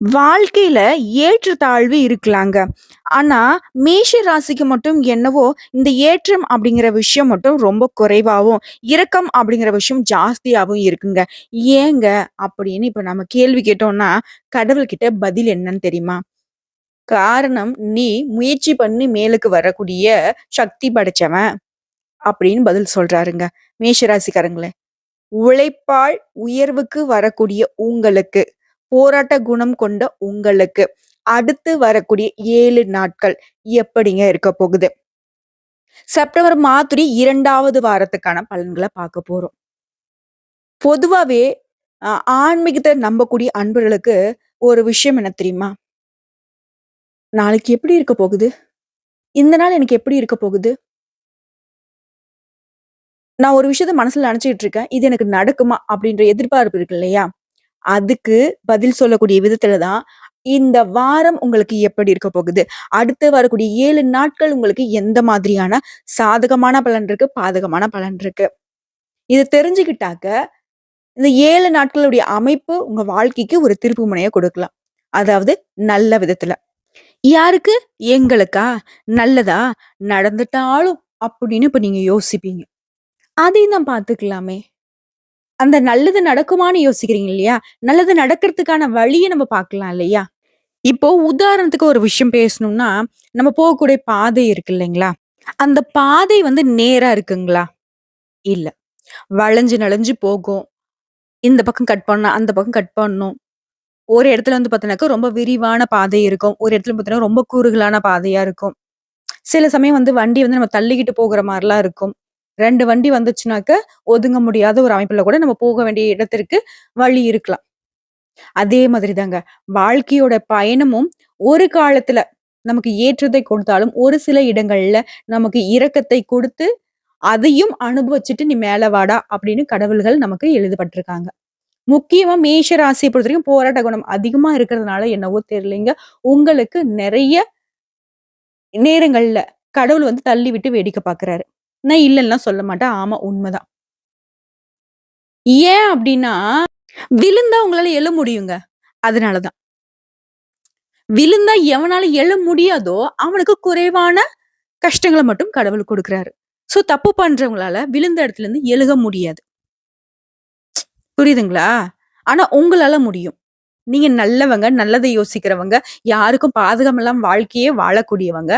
வாழ்க்கையில ஏற்றத்தாழ்வு இருக்கலாங்க. ஆனா, மேஷ ராசிக்கு மட்டும் என்னவோ இந்த ஏற்றம் அப்படிங்கிற விஷயம் மட்டும் ரொம்ப குறைவாகவும் இரக்கம் அப்படிங்கிற விஷயம் ஜாஸ்தியாகவும் இருக்குங்க. ஏங்க அப்படின்னு இப்ப நம்ம கேள்வி கேட்டோம்னா, கடவுள்கிட்ட பதில் என்னன்னு தெரியுமா? காரணம் நீ முயற்சி பண்ணி மேலுக்கு வரக்கூடிய சக்தி படைச்சவன் அப்படின்னு பதில் சொல்றாருங்க. மேஷராசிக்காரங்களே உழைப்பால் உயர்வுக்கு வரக்கூடிய உங்களுக்கு, போராட்ட குணம் கொண்ட உங்களுக்கு, அடுத்து வரக்கூடிய ஏழு நாட்கள் எப்படிங்க இருக்க போகுது? செப்டம்பர் மாதிரி இரண்டாவது வாரத்துக்கான பலன்களை பார்க்க போறோம். பொதுவாவே ஆன்மீகத்தை நம்பக்கூடிய அன்பர்களுக்கு ஒரு விஷயம் என்ன தெரியுமா? நாளைக்கு எப்படி இருக்க போகுது? இந்த நாள் எனக்கு எப்படி இருக்க போகுது? நான் ஒரு விஷயத்த மனசுல நினைச்சிட்டு இருக்கேன். இது எனக்கு நடக்குமா? அப்படின்ற எதிர்பார்ப்பு இருக்கு இல்லையா? அதுக்கு பதில் சொல்லக்கூடிய விதத்துல தான், இந்த வாரம் உங்களுக்கு எப்படி இருக்க போகுது? அடுத்து வரக்கூடிய ஏழு நாட்கள் உங்களுக்கு எந்த மாதிரியான சாதகமான பலன் இருக்கு, பாதகமான பலன் இருக்கு. இதை தெரிஞ்சுக்கிட்டாக்க, இந்த ஏழு நாட்களுடைய அமைப்பு உங்க வாழ்க்கைக்கு ஒரு திருப்பு முனையை கொடுக்கலாம். அதாவது நல்ல விதத்துல. யாருக்கு? எங்களுக்கா? நல்லதா? நடந்துட்டாலும் அப்படின்னு இப்ப நீங்க யோசிப்பீங்க. அதையும் தான் பார்த்துக்கலாமே. அந்த நல்லது நடக்குமான்னு யோசிக்கிறீங்க இல்லையா? நல்லது நடக்கிறதுக்கான வழியை நம்ம பார்க்கலாம் இல்லையா? இப்போ உதாரணத்துக்கு ஒரு விஷயம் பேசணும்னா, நம்ம போகக்கூடிய பாதை இருக்கு இல்லைங்களா? அந்த பாதை வந்து நேரா இருக்குங்களா? இல்ல. வளைஞ்சு நலைஞ்சு போகும். இந்த பக்கம் கட் பண்ணா, அந்த பக்கம் கட் பண்ணணும். ஒரு இடத்துல வந்து பார்த்தோன்னாக்கா ரொம்ப விரிவான பாதை இருக்கும். ஒரு இடத்துல பார்த்தீங்கன்னா, ரொம்ப கூறுகளான பாதையா இருக்கும். சில சமயம் வந்து வண்டி வந்து நம்ம தள்ளிக்கிட்டு போகிற மாதிரிலாம் இருக்கும். ரெண்டு வண்டி வந்துச்சுனாக்க, ஒதுங்க முடியாத ஒரு அமைப்புல கூட நம்ம போக வேண்டிய இடத்திற்கு வழி இருக்கலாம். அதே மாதிரி தாங்க. வாழ்க்கையோட பயணமும் ஒரு காலத்துல நமக்கு ஏற்றத்தை கொடுத்தாலும், ஒரு சில இடங்கள்ல நமக்கு இரக்கத்தை கொடுத்து, அதையும் அனுபவிச்சுட்டு "நீ மேல வாடா" அப்படின்னு கடவுள்கள் நமக்கு எழுதப்பட்டிருக்காங்க. முக்கியமா மேஷ பொறுத்த வரைக்கும் போராட்ட குணம் அதிகமா இருக்கிறதுனால என்னவோ தெரியலைங்க, உங்களுக்கு நிறைய நேரங்கள்ல கடவுள் வந்து தள்ளி விட்டு வேடிக்கை பார்க்குறாரு. நான் இல்லைன்னா சொல்ல மாட்டேன். ஆமா உண்மைதான் ஏன் அப்படின்னா, விழுந்தா உங்களால எழ முடியுங்க. அதனாலதான் விழுந்தா எவனால எழ முடியாதோ, அவனுக்கு குறைவான கஷ்டங்களை மட்டும் கடவுள் கொடுக்குறாரு ஸோ தப்பு பண்றவங்களால விழுந்த இடத்துல இருந்து எழுக முடியாது. புரியுதுங்களா? ஆனா உங்களால முடியும். நீங்க நல்லவங்க, நல்லதை யோசிக்கிறவங்க, யாருக்கும் பாதகம் வாழ்க்கையே வாழக்கூடியவங்க.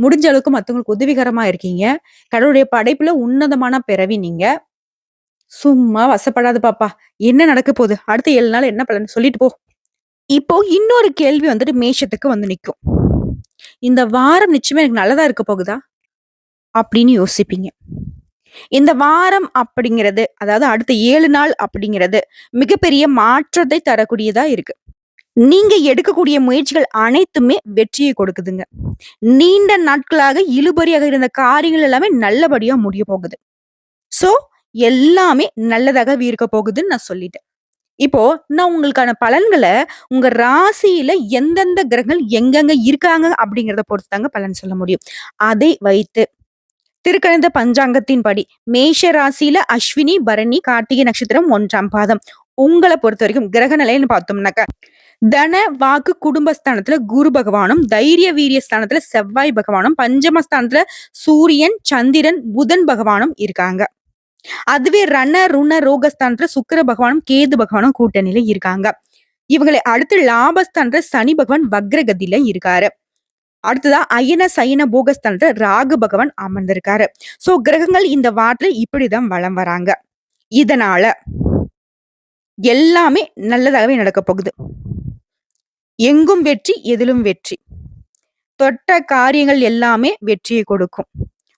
முடிஞ்ச அளவுக்கு மற்றவங்களுக்கு உதவிகரமா இருக்கீங்க. கடவுளுடைய படைப்புல உன்னதமான பிறவி நீங்க. சும்மா வசப்படாது பாப்பா. என்ன நடக்க போகுது அடுத்த ஏழு நாள் என்ன பலன்? சொல்லிட்டு போ. இப்போ இன்னொரு கேள்வி வந்துட்டு மேஷத்துக்கு வந்து நிற்கும் இந்த வாரம் நிச்சயமா எனக்கு நல்லதா இருக்க போகுதா? அப்படின்னு யோசிப்பீங்க. இந்த வாரம் அப்படிங்கிறது, அதாவது அடுத்த ஏழு நாள் அப்படிங்கிறது, மிகப்பெரிய மாற்றத்தை தரக்கூடியதா இருக்கு. நீங்க எடுக்கக்கூடிய முயற்சிகள் அனைத்துமே வெற்றியை கொடுக்குதுங்க. நீண்ட நாட்களாக இழுபறியாக இருந்த காரியங்கள் எல்லாமே நல்லபடியா முடிய போகுது. ஸோ, எல்லாமே நல்லதாக இருக்க போகுதுன்னு நான் சொல்லிட்டேன். இப்போ நான் உங்களுக்கான பலன்களை உங்க ராசியில எந்தெந்த கிரகங்கள் எங்கெங்க இருக்காங்க அப்படிங்கிறத பொறுத்து தாங்க பலன் சொல்ல முடியும். அதை வைத்து திருக்கணித பஞ்சாங்கத்தின்படி மேஷ ராசியில அஸ்வினி, பரணி, கார்த்திகை நட்சத்திரம் ஒன்றாம் பாதம். உங்களை பொறுத்த வரைக்கும் கிரக நிலைன்னு பார்த்தோம்னாக்கா தன, வாக்கு, குடும்பஸ்தானத்துல குரு பகவானும், தைரிய, வீரிய ஸ்தானத்துல செவ்வாய் பகவானும், பஞ்சமஸ்தானத்துல சூரியன், சந்திரன், புதன் பகவானும் இருக்காங்க. அதுவே ரண, ருண, ரோகஸ்தானத்துல சுக்கிர பகவானும், கேது பகவானும் கூட்டணியில இருக்காங்க. இவங்களை அடுத்து லாபஸ்தானத்துல சனி பகவான் வக்ரகதியில இருக்காரு. அடுத்ததா அயன, சயன, போகஸ்தானத்துல ராகு பகவான் அமர்ந்திருக்காரு. சோ கிரகங்கள் இந்த வாரத்துல இப்படிதான் வலம் வராங்க. இதனால எல்லாமே நல்லதாகவே நடக்கப் போகுது. எங்கும் வெற்றி, எதிலும் வெற்றி. தொட்ட காரியங்கள் எல்லாமே வெற்றியை கொடுக்கும்.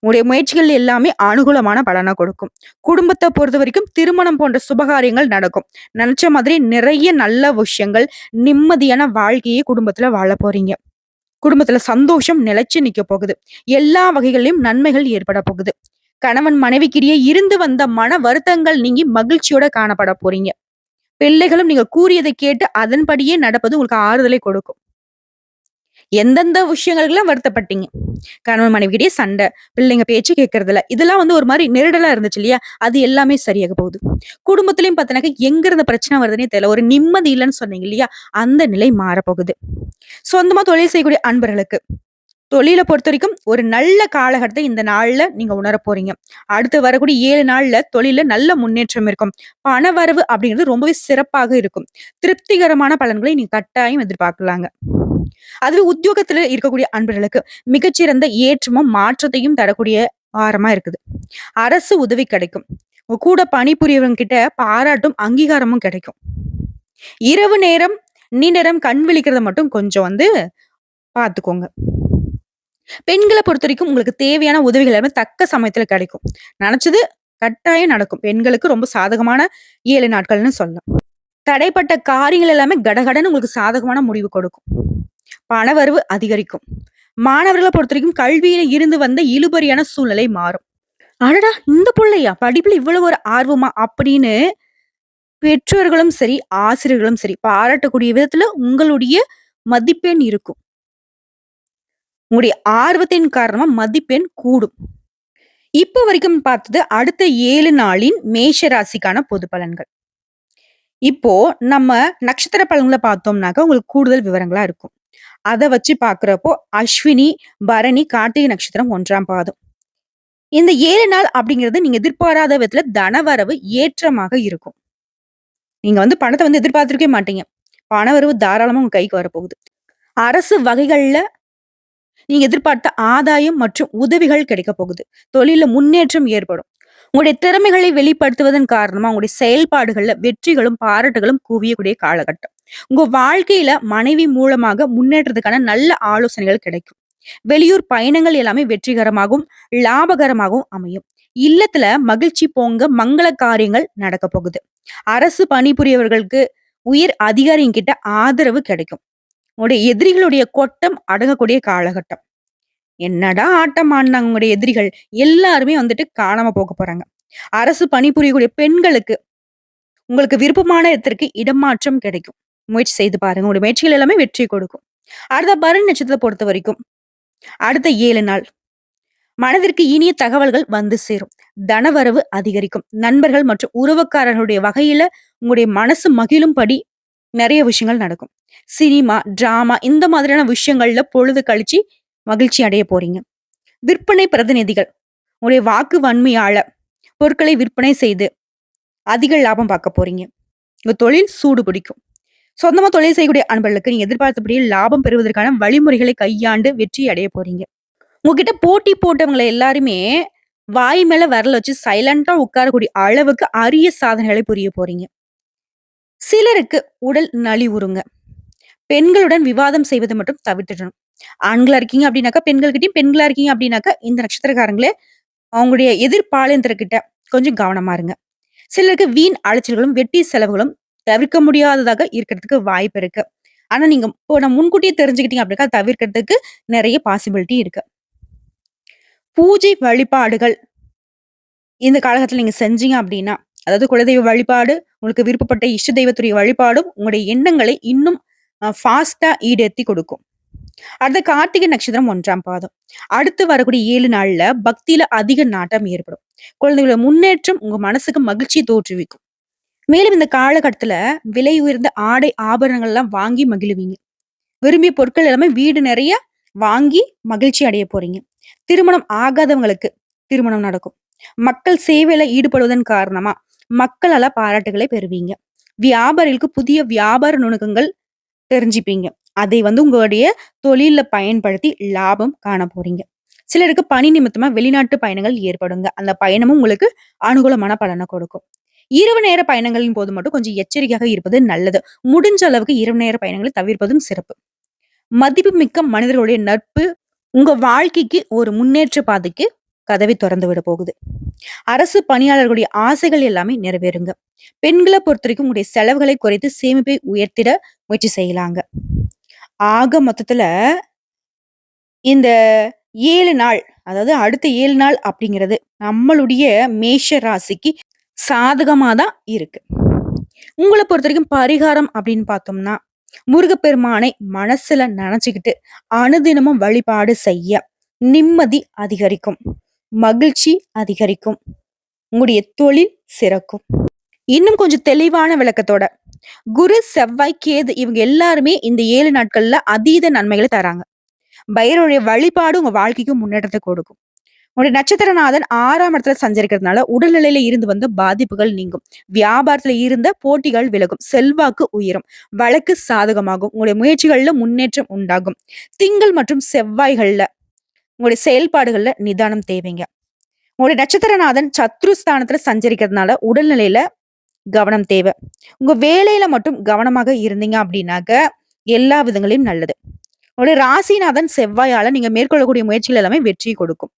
உங்களுடைய முயற்சிகள் எல்லாமே அனுகூலமான பலனை கொடுக்கும். குடும்பத்தை பொறுத்த வரைக்கும் திருமணம் போன்ற சுபகாரியங்கள் நடக்கும். நினைச்ச மாதிரி நிறைய நல்ல விஷயங்கள், நிம்மதியான வாழ்க்கையை குடும்பத்துல வாழ போறீங்க. குடும்பத்துல சந்தோஷம் நிலைச்சு நிக்க போகுது. எல்லா வகைகளிலும் நன்மைகள் ஏற்பட போகுது. கணவன் மனைவிக்கிடையே இருந்து வந்த மன வருத்தங்கள் நீங்கி மகிழ்ச்சியோட காணப்பட போறீங்க. பிள்ளைகளும் நீங்க கூறியதை கேட்டு அதன்படியே நடப்பது உங்களுக்கு ஆறுதலை கொடுக்கும். எந்தெந்த விஷயங்களுக்கெல்லாம் வருத்தப்பட்டீங்க? கணவன் மனைவிக்கிட்டே சண்டை, பிள்ளைங்க பேச்சு கேட்கறதில்ல. இதெல்லாம் வந்து ஒரு மாதிரி நெருடலா இருந்துச்சு இல்லையா? அது எல்லாமே சரியாக போகுது. குடும்பத்திலயும் பார்த்தீனாக்கா, எங்க இருந்த பிரச்சனை வருதுன்னே தெரியல. ஒரு நிம்மதி இல்லைன்னு சொன்னீங்க இல்லையா? அந்த நிலை மாறப்போகுது. சொந்தமா தொழில் செய்யக்கூடிய அன்பர்களுக்கு, தொழிலை பொறுத்த வரைக்கும் ஒரு நல்ல காலகட்டத்தை இந்த நாள்ல நீங்க உணரப் போறீங்க. அடுத்து வரக்கூடிய ஏழு நாள்ல தொழில நல்ல முன்னேற்றம் இருக்கும். பணவரவு அப்படிங்கிறது ரொம்பவே சிறப்பாக இருக்கும். திருப்திகரமான பலன்களை நீங்க கட்டாயம் எதிர்பார்க்கலாங்க. அதுவே உத்தியோகத்துல இருக்கக்கூடிய அன்பர்களுக்கு மிகச்சிறந்த ஏற்றமும், மாற்றத்தையும் தரக்கூடிய வாரமா இருக்குது. அரசு உதவி கிடைக்கும். கூட பணிபுரியவங்க கிட்ட பாராட்டும், அங்கீகாரமும் கிடைக்கும். இரவு நேரம், நீ நேரம் கண் விழிக்கிறத மட்டும் கொஞ்சம் வந்து பார்த்துக்கோங்க. பெண்களை பொறுத்த வரைக்கும் உங்களுக்கு தேவையான உதவிகள் எல்லாமே தக்க சமயத்துல கிடைக்கும். நினைச்சது கட்டாயம் நடக்கும். பெண்களுக்கு ரொம்ப சாதகமான ஏழு நாட்கள்னு சொல்லலாம். தடைப்பட்ட காரியங்கள் எல்லாமே கடகடன்னு உங்களுக்கு சாதகமான முடிவு கொடுக்கும். பணவரவு அதிகரிக்கும். மாணவர்களை பொறுத்த வரைக்கும் கல்வியில இருந்து வந்த இழுபறியான சூழ்நிலை மாறும். அடடா! இந்த பிள்ளையா படிப்புல இவ்வளவு ஒரு ஆர்வமா? அப்படின்னு பெற்றோர்களும் சரி, ஆசிரியர்களும் சரி பாராட்டக்கூடிய விதத்துல உங்களுடைய மதிப்பெண் இருக்கும். உங்களுடைய ஆர்வத்தின் காரணமா மதிப்பெண் கூடும். இப்போ வரைக்கும் பார்த்தது அடுத்த ஏழு நாளின் மேஷ ராசிக்கான பொது பலன்கள். இப்போ நம்ம நட்சத்திர பலன்களை பார்த்தோம்னாக்கா உங்களுக்கு கூடுதல் விவரங்களா இருக்கும். அதை வச்சு பார்க்குறப்போ அஸ்வினி, பரணி, கார்த்திகை நட்சத்திரம் ஒன்றாம் பாதம். இந்த ஏழு நாள் அப்படிங்கிறது நீங்க எதிர்பாராத விதத்துல தனவரவு ஏற்றமாக இருக்கும். நீங்க வந்து பணத்தை வந்து எதிர்பார்த்திருக்கவே மாட்டீங்க. பணவரவு தாராளமா உங்க கைக்கு வரப்போகுது. அரசு வகைகள்ல நீங்க எதிர்பார்த்த ஆதாயம் மற்றும் உதவிகள் கிடைக்கப் போகுது. தொழில முன்னேற்றம் ஏற்படும். உங்களுடைய திறமைகளை வெளிப்படுத்துவதன் காரணமா உங்களுடைய செயல்பாடுகள்ல வெற்றிகளும், பாராட்டுகளும் குவியக்கூடிய காலகட்டம். உங்க வாழ்க்கையில மனைவி மூலமாக முன்னேற்றத்துக்கான நல்ல ஆலோசனைகள் கிடைக்கும். வெளியூர் பயணங்கள் எல்லாமே வெற்றிகரமாகவும், லாபகரமாகவும் அமையும். இல்லத்துல மகிழ்ச்சி போங்க மங்கள காரியங்கள் நடக்க போகுது. அரசு பணிபுரியவர்களுக்கு உயர் அதிகாரிங்க கிட்ட ஆதரவு கிடைக்கும். உங்களுடைய எதிரிகளுடைய கொட்டம் அடங்கக்கூடிய காலகட்டம். என்னடா ஆட்டம் ஆடினாங்க உங்களுடைய எதிரிகள், எல்லாருமே வந்துட்டு காணாம போக போறாங்க. அரசு பணிபுரியக்கூடிய பெண்களுக்கு உங்களுக்கு விருப்பமான இடத்திற்கு இடமாற்றம் கிடைக்கும். முயற்சி செய்து பாருங்க. உங்களுடைய முயற்சிகள் எல்லாமே வெற்றி கொடுக்கும். அடுத்த பரண் நட்சத்திரத்தை பொறுத்த வரைக்கும் அடுத்த ஏழு நாள் மனதிற்கு இனிய தகவல்கள் வந்து சேரும். தனவரவு அதிகரிக்கும். நண்பர்கள் மற்றும் உறவுக்காரர்களுடைய வகையில உங்களுடைய மனசு மகிழும்படி நிறைய விஷயங்கள் நடக்கும். சினிமா, டிராமா இந்த மாதிரியான விஷயங்கள்ல பொழுது கழிச்சு மகிழ்ச்சி அடைய போறீங்க. விற்பனை பிரதிநிதிகள் உங்களுடைய வாக்கு வன்மையால பொருட்களை விற்பனை செய்து அதிக லாபம் பார்க்க போறீங்க. உங்க தொழில் சூடு பிடிக்கும். சொந்தமா தொழில் செய்யக்கூடிய அன்பர்களுக்கு நீங்க எதிர்பார்த்தபடியே லாபம் பெறுவதற்கான வழிமுறைகளை கையாண்டு வெற்றி அடைய போறீங்க. உங்ககிட்ட போட்டி போட்டவங்களை எல்லாருமே வாய் மேல வரல வச்சு சைலண்டா உட்காரக்கூடிய அளவுக்கு அரிய சாதனைகளை புரிய போறீங்க. சிலருக்கு உடல் நலிவுறுங்க. பெண்களுடன் விவாதம் செய்வது மட்டும் தவிர்த்துடணும். ஆண்களா இருக்கீங்க அப்படின்னாக்கா, பெண்கள்கிட்டயும் பெண்களா இருக்கீங்க அப்படின்னாக்கா, இந்த நட்சத்திரக்காரங்களே அவங்களுடைய எதிர்ப்பாலினத்திற்கிட்ட கொஞ்சம் கவனமா இருங்க. சிலருக்கு வீண் அலைச்சல்களும், வெட்டி செலவுகளும் தவிர்க்க முடியாததாக இருக்கிறதுக்கு வாய்ப்பு இருக்கு. ஆனா நீங்க இப்போ முன்கூட்டியே தெரிஞ்சுக்கிட்டீங்க அப்படின்னா, தவிர்க்கிறதுக்கு நிறைய பாசிபிலிட்டி இருக்கு. பூஜை வழிபாடுகள் இந்த காலகட்டத்தில் நீங்க செஞ்சீங்க அப்படின்னா, அதாவது குலதெய்வ வழிபாடு, உங்களுக்கு விருப்பப்பட்ட இஷ்ட தெய்வத்துடைய வழிபாடும் உங்களுடைய எண்ணங்களை இன்னும் ஃபாஸ்டா ஃபாஸ்ட்டா ஈடேத்தி கொடுக்கும். அடுத்து கார்த்திகை நட்சத்திரம் ஒன்றாம் பாதம். அடுத்து வரக்கூடிய ஏழு நாள்ல பக்தியில அதிக நாட்டம் ஏற்படும். குழந்தைகளோட முன்னேற்றம் உங்க மனசுக்கு மகிழ்ச்சியை தோற்றுவிக்கும். மேலும் இந்த காலகட்டத்துல விலை உயர்ந்த ஆடை, ஆபரணங்கள் எல்லாம் வாங்கி மகிழுவீங்க. விரும்பிய பொருட்கள் எல்லாமே வீடு நிறைய வாங்கி மகிழ்ச்சி அடைய போறீங்க. திருமணம் ஆகாதவங்களுக்கு திருமணம் நடக்கும். மக்கள் சேவையில ஈடுபடுவதன் காரணமா மக்களால பாராட்டுகளை பெறுவீங்க. வியாபாரிகளுக்கு புதிய வியாபார நுணுக்கங்கள் தெரிஞ்சுப்பீங்க. அதை வந்து உங்களுடைய தொழில பயன்படுத்தி லாபம் காண போறீங்க. சிலருக்கு பணி நிமித்தமா வெளிநாட்டு பயணங்கள் ஏற்படுங்க. அந்த பயணமும் உங்களுக்கு அனுகூலமான பலனை கொடுக்கும். இரவு நேர பயணங்களின் போது மட்டும் கொஞ்சம் எச்சரிக்கையாக இருப்பது நல்லது. முடிஞ்ச அளவுக்கு இரவு நேர பயணங்களை தவிர்ப்பதும் சிறப்பு. மதிப்புமிக்க மனிதர்களுடைய நட்பு உங்க வாழ்க்கைக்கு ஒரு முன்னேற்ற பாதைக்கு கதவை திறந்து விட போகுது. அரசு பணியாளர்களுடைய ஆசைகள் எல்லாமே நிறைவேறுங்க. பெண்களை பொறுத்த வரைக்கும் உங்களுடைய செலவுகளை குறைத்து சேமிப்பை உயர்த்திட முயற்சி செய்யலாங்க. ஆக மொத்தத்துல இந்த ஏழு நாள், அதாவது அடுத்த ஏழு நாள் அப்படிங்கிறது நம்மளுடைய மேஷ ராசிக்கு சாதகமாக தான் இருக்கு. பொறுத்த வரைக்கும் பரிகாரம் அப்படின்னு பார்த்தோம்னா, முருகப்பெருமானை மனசுல நினைச்சுக்கிட்டு அனுதினமும் வழிபாடு செய்ய நிம்மதி அதிகரிக்கும் மகிழ்ச்சி அதிகரிக்கும். உங்களுடைய தொழில் சிறக்கும். இன்னும் கொஞ்சம் தெளிவான விளக்கத்தோட. குரு செவ்வாய் கேது இவங்க எல்லாருமே இந்த ஏழு நாட்கள்ல அதீத நன்மைகளை தராங்க. பைரவருடைய வழிபாடு உங்க வாழ்க்கைக்கு முன்னேற்றத்தை கொடுக்கும். உங்களுடைய நட்சத்திரநாதன் ஆறாம் இடத்துல சஞ்சரிக்கிறதுனால உடல்நிலையில இருந்து வந்த பாதிப்புகள் நீங்கும். வியாபாரத்துல இருந்த போட்டிகள் விலகும். செல்வாக்கு உயரும். வழக்கு சாதகமாகும். உங்களுடைய முயற்சிகள்ல முன்னேற்றம் உண்டாகும். திங்கள் மற்றும் செவ்வாய்கள்ல உங்களுடைய செயல்பாடுகள்ல நிதானம் தேவைங்க. உங்களுடைய நட்சத்திரநாதன் சத்ருஸ்தானத்துல சஞ்சரிக்கிறதுனால உடல்நிலையில கவனம் தேவை. உங்க வேலையில மட்டும் கவனமாக இருந்தீங்க அப்படின்னாக்க எல்லா விதங்களையும் நல்லது. உங்களுடைய ராசிநாதன் செவ்வாயால நீங்க மேற்கொள்ளக்கூடிய முயற்சிகள் எல்லாமே வெற்றி கொடுக்கும்.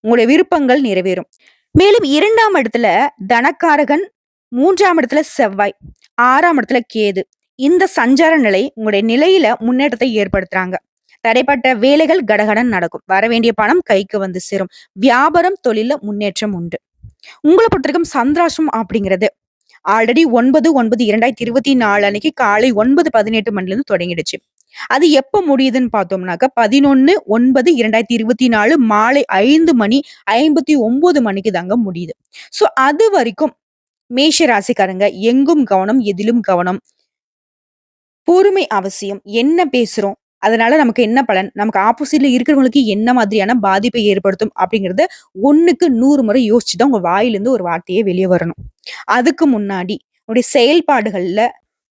உங்களுடைய விருப்பங்கள் நிறைவேறும். மேலும் இரண்டாம் இடத்துல தனக்காரகன் மூன்றாம் இடத்துல செவ்வாய் ஆறாம் இடத்துல கேது. இந்த சஞ்சார நிலை உங்களுடைய நிலையில முன்னேற்றத்தை ஏற்படுத்துறாங்க. தடைப்பட்ட வேலைகள் கடகடன் நடக்கும். வர வேண்டிய பணம் கைக்கு வந்து சேரும். வியாபாரம் தொழில முன்னேற்றம் உண்டு. உங்களை பொறுத்திருக்கும் சந்திராசம் அப்படிங்கிறது ஆல்ரெடி ஒன்பது ஒன்பது இரண்டாயிரத்தி இருபத்தி நாலு அன்னைக்கு காலை ஒன்பது பதினெட்டு மணில இருந்து தொடங்கிடுச்சு. அது எப்ப முடியுதுன்னு பார்த்தோம்னாக்க பதினொன்னு ஒன்பது இரண்டாயிரத்தி இருபத்தி நாலு மாலை ஐந்து மணி ஐம்பத்தி ஒன்பது மணிக்கு தாங்க முடியுது. சோ அது வரைக்கும் மேஷ ராசிக்காரங்க எங்கும் கவனம் எதிலும் கவனம். பொறுமை அவசியம். என்ன பேசுறோம்? அதனால நமக்கு என்ன பலன்? நமக்கு ஆப்போசிட்ல இருக்கிறவங்களுக்கு என்ன மாதிரியான பாதிப்பை ஏற்படுத்தும்? அப்படிங்கறத ஒண்ணுக்கு நூறு முறை யோசிச்சுதான் உங்க வாயிலிருந்து ஒரு வார்த்தையே வெளியே வரணும். அதுக்கு முன்னாடி உங்களுடைய செயல்பாடுகள்ல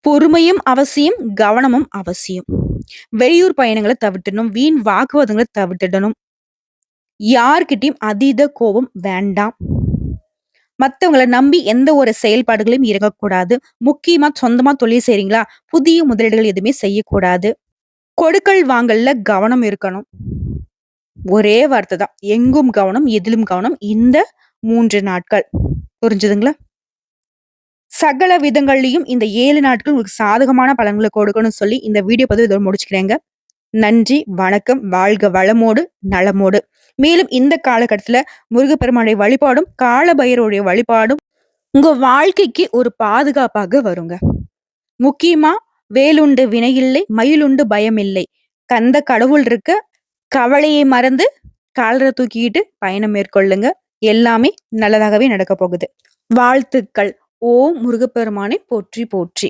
பொறுமையும் அவசியம் கவனமும் அவசியம். வெளியூர் பயணங்களை தவிர்த்திடணும் வீண் வாக்குவாதங்களை தவிர்த்திடணும். யார்கிட்டயும் அதீத கோபம் வேண்டாம். மற்றவங்களை நம்பி எந்த ஒரு செயல்பாடுகளையும் இறங்கக்கூடாது. முக்கியமா சொந்தமா தொழில் செய்றீங்களா? புதிய முதலீடுகள் எதுவுமே செய்யக்கூடாது. கொடுக்கல் வாங்கல்ல கவனம் இருக்கணும். ஒரே வார்த்தை தான் எங்கும் கவனம் எதிலும் கவனம் இந்த மூன்று நாட்கள். புரிஞ்சுதுங்களா? சகல விதங்கள்லையும் இந்த ஏழு நாட்கள் உங்களுக்கு சாதகமான பலன்களை கொடுக்கணும்னு சொல்லி இந்த வீடியோ பதிவு இதோட முடிச்சுக்கிறேங்க. நன்றி வணக்கம் வாழ்க வளமோடு நலமோடு. மேலும் இந்த காலகட்டத்துல முருகப்பெருமானுடைய வழிபாடும் காலபைரருடைய வழிபாடும் உங்க வாழ்க்கைக்கு ஒரு பாதுகாப்பாக வருங்க. முக்கியமா வேலுண்டு வினையில்லை மயிலுண்டு பயமில்லை. கந்த கடவுள் இருக்க கவலையை மறந்து காலரை தூக்கிக்கிட்டு பயணம் மேற்கொள்ளுங்க. எல்லாமே நல்லதாகவே நடக்க போகுது. வாழ்த்துக்கள். ஓ முருகப்பெருமானை போற்றி போற்றி.